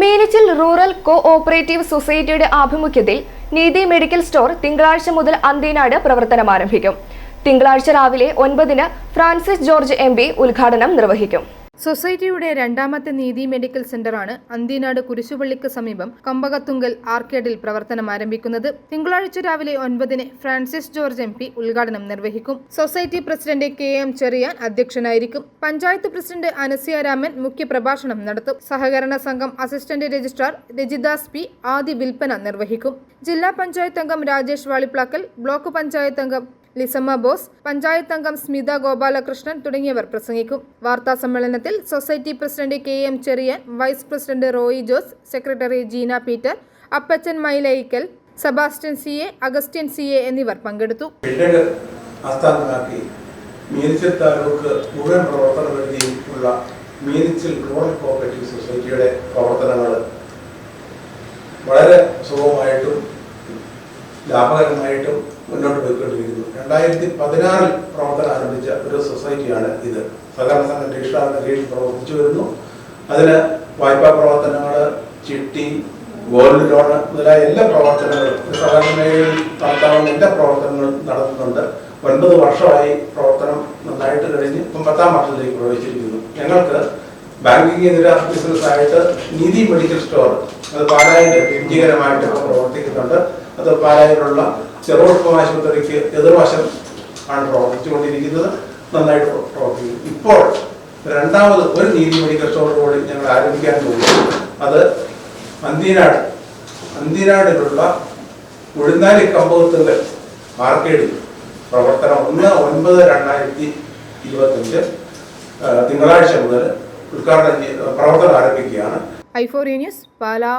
Meenachil rural co operative സൊസൈറ്റിയുടെ ആഭിമുഖ്യത്തിൽ നീതി മെഡിക്കൽ സ്റ്റോർ തിങ്കളാഴ്ച മുതൽ അന്തീനാട് പ്രവർത്തനം ആരംഭിക്കും. തിങ്കളാഴ്ച രാവിലെ ഒൻപതിന് ഫ്രാൻസിസ് ജോർജ് എം ഉദ്ഘാടനം നിർവഹിക്കും. സൊസൈറ്റിയുടെ രണ്ടാമത്തെ നീതി മെഡിക്കൽ സെന്ററാണ് അന്തിനാട് കുരിശുപള്ളിക്ക് സമീപം കമ്പകത്തുങ്കൽ ആർക്കേഡിൽ പ്രവർത്തനം ആരംഭിക്കുന്നത്. തിങ്കളാഴ്ച രാവിലെ ഒൻപതിന് ഫ്രാൻസിസ് ജോർജ് എം പി ഉദ്ഘാടനം നിർവഹിക്കും. Society president K M Cheriyan അധ്യക്ഷനായിരിക്കും. പഞ്ചായത്ത് പ്രസിഡന്റ് അനസിയ രാമൻ മുഖ്യപ്രഭാഷണം നടത്തും. സഹകരണ സംഘം അസിസ്റ്റന്റ് രജിസ്ട്രാർ രജിദാസ് പി ആദ്യ വിൽപ്പന നിർവഹിക്കും. ജില്ലാ പഞ്ചായത്ത് അംഗം രാജേഷ് വാളിപ്ലാക്കൽ ബ്ലോക്ക് പഞ്ചായത്ത് അംഗം ലിസമ്മ ബോസ് പഞ്ചായത്ത് അംഗം സ്മിത ഗോപാലകൃഷ്ണൻ തുടങ്ങിയവർ പ്രസംഗിക്കും. വാർത്താ സമ്മേളനത്തിൽ society president K M Cheriyan vice president Roy Jose secretary Jeena Peter Appachan Mylayikkal Sebastian C A Augustine C A എന്നിവർ പങ്കെടുത്തു. ആസ്ഥാനമാക്കി റൂറൽ കോപ്പറേറ്റീവ് സൊസൈറ്റിയുടെ പ്രവർത്തനങ്ങൾ വളരെ സുഗമമായിട്ടും ലാഭകരമായിട്ടും മുന്നോട്ട് പോയിക്കൊണ്ടിരിക്കുന്നു. രണ്ടായിരത്തി പതിനാറിൽ പ്രവർത്തനം ആരംഭിച്ച ഒരു സൊസൈറ്റിയാണ് ഇത്. സഹകരണ സംഘം രജിസ്ട്രാറിന്റെ കീഴിൽ പ്രവർത്തിച്ചു വരുന്നു. അതിന് വായ്പാ പ്രവർത്തനങ്ങൾ ചിട്ടി ഗോൾഡ് ലോൺ മുതലായ എല്ലാ പ്രവർത്തനങ്ങളും സഹകരണ മേഖലയിൽ നടത്താവുന്ന എല്ലാ പ്രവർത്തനങ്ങളും നടത്തുന്നുണ്ട്. ഒൻപത് വർഷമായി പ്രവർത്തനം നന്നായിട്ട് കഴിഞ്ഞ് ഇപ്പം പത്താം വർഷത്തിലേക്ക് പ്രവേശിച്ചിരിക്കുന്നു. ഞങ്ങൾക്ക് ബാങ്കിങ് ഇതര ബിസിനസ്സായിട്ട് നീതി മെഡിക്കൽ സ്റ്റോർ അത് പാലായിൽ വിജയകരമായിട്ട് പ്രവർത്തിക്കുന്നുണ്ട്. അത് പാലായിലുള്ള ചെറുപ്പം ആശുപത്രിക്ക് എതിർവശം ആണ് പ്രവർത്തിച്ചുകൊണ്ടിരിക്കുന്നത്. നന്നായിട്ട് പ്ര- പ്രവർത്തിക്കുന്നു. ഇപ്പോൾ രണ്ടാമത് ഒരു നീതി മെഡിക്കൽ സ്റ്റോർ കൂടി ഞങ്ങൾ ആരംഭിക്കാൻ പോകുന്നു. അത് അന്തിനാട്. അന്തിനാടിലുള്ള ഉഴുന്നാലി കമ്പകത്തിന്റെ മാർക്കേഡിൽ പ്രവർത്തനം ഒന്ന് ഒൻപത് രണ്ടായിരത്തി ഇരുപത്തഞ്ച് തിങ്കളാഴ്ച മുതൽ ഉദ്ഘാടനം പ്രവർത്തനം ആരംഭിക്കുകയാണ്. ന്യൂസ് പാലാ.